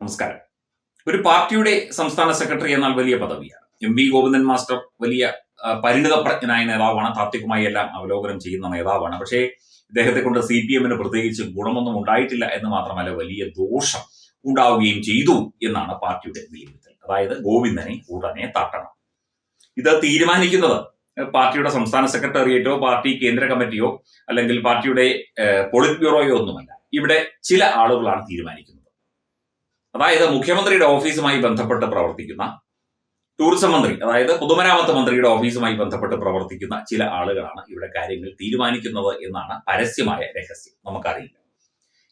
നമസ്കാരം. ഒരു പാർട്ടിയുടെ സംസ്ഥാന സെക്രട്ടറി എന്നാൽ വലിയ പദവിയാണ്. എം വി ഗോവിന്ദൻ മാസ്റ്റർ വലിയ പരിണിത പരിണിതപ്രജ്ഞനായ നേതാവാണ്. താത്വികമായി എല്ലാം അവലോകനം ചെയ്യുന്ന നേതാവാണ്. പക്ഷേ ഇദ്ദേഹത്തെ കൊണ്ട് സി പി എമ്മിന് പ്രത്യേകിച്ച് ഗുണമൊന്നും ഉണ്ടായിട്ടില്ല എന്ന് മാത്രമല്ല വലിയ ദോഷം ഉണ്ടാവുകയും ചെയ്തു എന്നാണ് പാർട്ടിയുടെ വിലയിരുത്തൽ. അതായത് ഗോവിന്ദനെ ഉടനെ തട്ടണം. ഇത് തീരുമാനിക്കുന്നത് പാർട്ടിയുടെ സംസ്ഥാന സെക്രട്ടേറിയറ്റോ പാർട്ടി കേന്ദ്ര കമ്മിറ്റിയോ അല്ലെങ്കിൽ പാർട്ടിയുടെ പോളിറ്റ് ബ്യൂറോയോ ഒന്നുമല്ല. ഇവിടെ ചില ആളുകളാണ് തീരുമാനിക്കുന്നത്. അതായത് മുഖ്യമന്ത്രിയുടെ ഓഫീസുമായി ബന്ധപ്പെട്ട് പ്രവർത്തിക്കുന്ന ടൂറിസം മന്ത്രി അതായത് പൊതുമരാമത്ത് മന്ത്രിയുടെ ഓഫീസുമായി ബന്ധപ്പെട്ട് പ്രവർത്തിക്കുന്ന ചില ആളുകളാണ് ഇവിടെ കാര്യങ്ങൾ തീരുമാനിക്കുന്നത് എന്നാണ് പരസ്യമായ രഹസ്യം. നമുക്കറിയില്ല.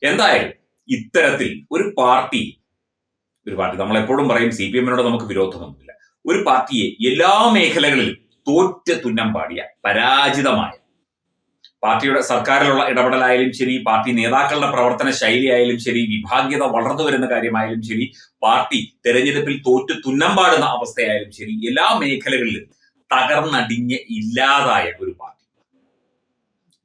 എന്തായാലും ഇത്തരത്തിൽ ഒരു പാർട്ടി ഒരു പാർട്ടി നമ്മൾ എപ്പോഴും പറയും സി പി എമ്മിനോട് നമുക്ക് വിരോധമൊന്നുമില്ല. ഒരു പാർട്ടിയെ എല്ലാ മേഖലകളിലും തോറ്റ തുന്നം പാടിയ പരാജിതമായ പാർട്ടിയുടെ സർക്കാരിലുള്ള ഇടപെടലായാലും ശരി പാർട്ടി നേതാക്കളുടെ പ്രവർത്തന ശൈലിയായാലും ശരി വിഭാഗ്യത വളർന്നു വരുന്ന കാര്യമായാലും ശരി പാർട്ടി തെരഞ്ഞെടുപ്പിൽ തോറ്റു തുന്നം പാടുന്ന അവസ്ഥയായാലും ശരി എല്ലാ മേഖലകളിലും തകർന്നടിഞ്ഞ് ഇല്ലാതായ ഒരു പാർട്ടി.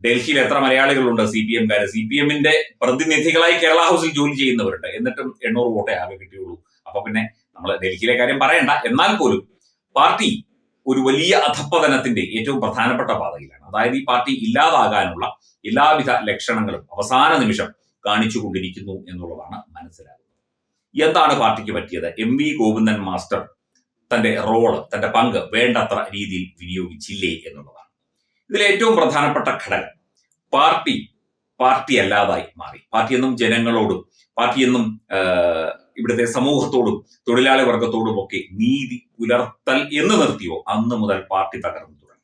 ഡൽഹിയിൽ എത്ര മലയാളികളുണ്ട്? സി പി എംകാര്. സി പി എമ്മിന്റെ പ്രതിനിധികളായി കേരള ഹൗസിൽ ജോലി ചെയ്യുന്നവരുണ്ട്. എന്നിട്ടും എണ്ണൂറ് വോട്ടേ ആകെ കിട്ടിയുള്ളൂ. അപ്പൊ പിന്നെ നമ്മൾ ഡൽഹിയിലെ കാര്യം പറയണ്ട. എന്നാൽ പോലും പാർട്ടി ഒരു വലിയ അധപ്പതനത്തിന്റെ ഏറ്റവും പ്രധാനപ്പെട്ട പാതയിലാണ്. അതായത് ഈ പാർട്ടി ഇല്ലാതാകാനുള്ള എല്ലാവിധ ലക്ഷണങ്ങളും അവസാന നിമിഷം കാണിച്ചുകൊണ്ടിരിക്കുന്നു എന്നുള്ളതാണ് മനസ്സിലാകുന്നത്. എന്താണ് പാർട്ടിക്ക് പറ്റിയത്? എം വി ഗോവിന്ദൻ മാസ്റ്റർ തന്റെ റോൾ തന്റെ പങ്ക് വേണ്ടത്ര രീതിയിൽ വിനിയോഗിച്ചില്ലേ എന്നുള്ളതാണ്. ഇതിൽ ഏറ്റവും പ്രധാനപ്പെട്ട ഘടകം പാർട്ടി പാർട്ടി അല്ലാതായി മാറി. പാർട്ടി എന്നും ജനങ്ങളോടും പാർട്ടി എന്നും ഇവിടുത്തെ സമൂഹത്തോടും തൊഴിലാളി വർഗത്തോടും ഒക്കെ നീതി പുലർത്തൽ എന്ന് നിർത്തിയോ അന്ന് മുതൽ പാർട്ടി തകർന്നു തുടങ്ങി.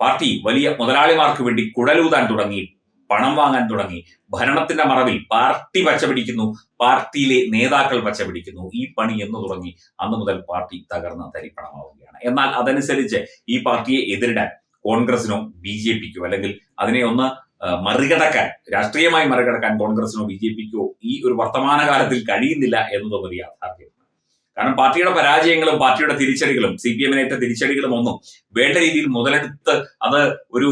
പാർട്ടി വലിയ മുതലാളിമാർക്ക് വേണ്ടി കുഴലൂതാൻ തുടങ്ങി പണം വാങ്ങാൻ തുടങ്ങി ഭരണത്തിന്റെ മറവിൽ പാർട്ടി പച്ചപിടിക്കുന്നു പാർട്ടിയിലെ നേതാക്കൾ പച്ചപിടിക്കുന്നു. ഈ പണി എന്ന് തുടങ്ങി അന്ന് മുതൽ പാർട്ടി തകർന്ന തരിപ്പണമാവുകയാണ്. എന്നാൽ അതനുസരിച്ച് ഈ പാർട്ടിയെ എതിരിടാൻ കോൺഗ്രസിനോ ബി ജെ പിക്കോ അല്ലെങ്കിൽ അതിനെ ഒന്ന് മറികടക്കാൻ രാഷ്ട്രീയമായി മറികടക്കാൻ കോൺഗ്രസിനോ ബി ജെ പിക്കോ ഈ ഒരു വർത്തമാനകാലത്തിൽ കഴിയുന്നില്ല എന്നത് ഒരു യാഥാർത്ഥ്യമാണ്. കാരണം പാർട്ടിയുടെ പരാജയങ്ങളും പാർട്ടിയുടെ തിരിച്ചടികളും സി പി എമ്മിനേറ്റ തിരിച്ചടികളും ഒന്നും വേണ്ട രീതിയിൽ മുതലെടുത്ത് അത് ഒരു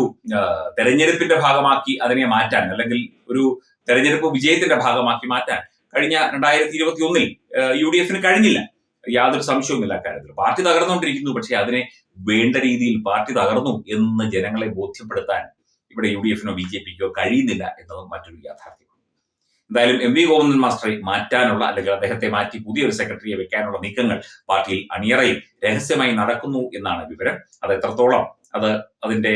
തെരഞ്ഞെടുപ്പിന്റെ ഭാഗമാക്കി അതിനെ മാറ്റാൻ അല്ലെങ്കിൽ ഒരു തെരഞ്ഞെടുപ്പ് വിജയത്തിന്റെ ഭാഗമാക്കി മാറ്റാൻ കഴിഞ്ഞ രണ്ടായിരത്തി ഇരുപത്തി ഒന്നിൽ യു ഡി എഫിന് കഴിഞ്ഞില്ല. യാതൊരു സംശയവുമില്ല അക്കാര്യത്തിൽ പാർട്ടി തകർന്നുകൊണ്ടിരിക്കുന്നു പക്ഷെ അതിനെ വേണ്ട രീതിയിൽ പാർട്ടി തകർന്നു എന്ന് ജനങ്ങളെ ബോധ്യപ്പെടുത്താൻ ഇവിടെ യു ഡി എഫിനോ ബി ജെ പിക്കോ കഴിയുന്നില്ല എന്നതും മറ്റൊരു യാഥാർത്ഥ്യമാണ്. എന്തായാലും എം വി ഗോവിന്ദൻ മാസ്റ്ററെ മാറ്റാനുള്ള അല്ലെങ്കിൽ അദ്ദേഹത്തെ മാറ്റി പുതിയൊരു സെക്രട്ടറിയെ വെക്കാനുള്ള നീക്കങ്ങൾ പാർട്ടിയിൽ അണിയറയിൽ രഹസ്യമായി നടക്കുന്നു എന്നാണ് വിവരം. അത് എത്രത്തോളം അത് അതിന്റെ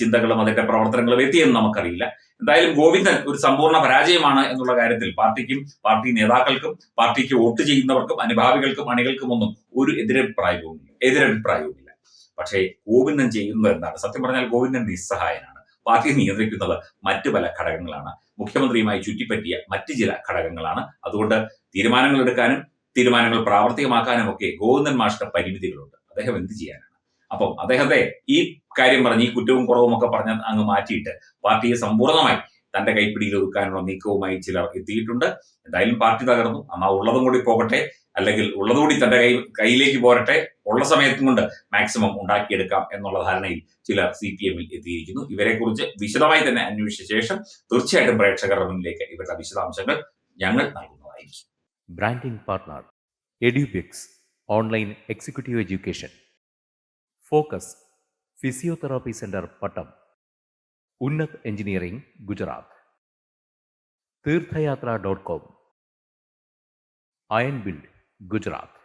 ചിന്തകളും അതിന്റെ പ്രവർത്തനങ്ങളും എത്തിയെന്ന് നമുക്കറിയില്ല. എന്തായാലും ഗോവിന്ദൻ ഒരു സമ്പൂർണ പരാജയമാണ് എന്നുള്ള കാര്യത്തിൽ പാർട്ടിക്കും പാർട്ടി നേതാക്കൾക്കും പാർട്ടിക്ക് വോട്ട് ചെയ്യുന്നവർക്കും അനുഭാവികൾക്കും അണികൾക്കും ഒന്നും ഒരു എതിരഭിപ്രായവും എതിരഭിപ്രായവുമില്ല. പക്ഷേ ഗോവിന്ദൻ ചെയ്യുന്നത് എന്താണ്? സത്യം പറഞ്ഞാൽ ഗോവിന്ദൻ നിസ്സഹായനാണ്. പാർട്ടിയെ നിയന്ത്രിക്കുന്നത് മറ്റ് പല ഘടകങ്ങളാണ്. മുഖ്യമന്ത്രിയുമായി ചുറ്റിപ്പറ്റിയ മറ്റ് ചില ഘടകങ്ങളാണ്. അതുകൊണ്ട് തീരുമാനങ്ങൾ എടുക്കാനും തീരുമാനങ്ങൾ പ്രാവർത്തികമാക്കാനും ഒക്കെ ഗോവിന്ദൻ മാഷിന്റെ പരിമിതികളുണ്ട്. അദ്ദേഹം എന്ത് ചെയ്യാനാണ്? അപ്പം അദ്ദേഹത്തെ ഈ കാര്യം പറഞ്ഞ് ഈ കുറ്റവും കുറവും ഒക്കെ പറഞ്ഞ അങ്ങ് മാറ്റിയിട്ട് പാർട്ടിയെ സമ്പൂർണമായി തന്റെ കൈപ്പിടിയിൽ ഒതുക്കാനുള്ള നീക്കവുമായി ചിലർ എത്തിയിട്ടുണ്ട്. എന്തായാലും പാർട്ടി തകർന്നു. എന്നാൽ ഉള്ളതും കൂടി പോകട്ടെ. അല്ലെങ്കിൽ ഉള്ളതുകൂടി തന്റെ കൈ കയ്യിലേക്ക് പോരട്ടെ ഉള്ള സമയത്തും കൊണ്ട് മാക്സിമം ഉണ്ടാക്കിയെടുക്കാം എന്നുള്ള ധാരണയിൽ ചിലർ സി പി എമ്മിൽ എത്തിയിരിക്കുന്നു. ഇവരെക്കുറിച്ച് വിശദമായി തന്നെ അന്വേഷിച്ച ശേഷം തീർച്ചയായിട്ടും പ്രേക്ഷകരുടെ മുന്നിലേക്ക് ഇവരുടെ വിശദാംശങ്ങൾ ഞങ്ങൾ നൽകുന്നതായിരിക്കും. Branding partner Edubix online executive education focus physiotherapy centre Pattom Unnat engineering Gujarat Tirthyatra dot com iron build Gujarat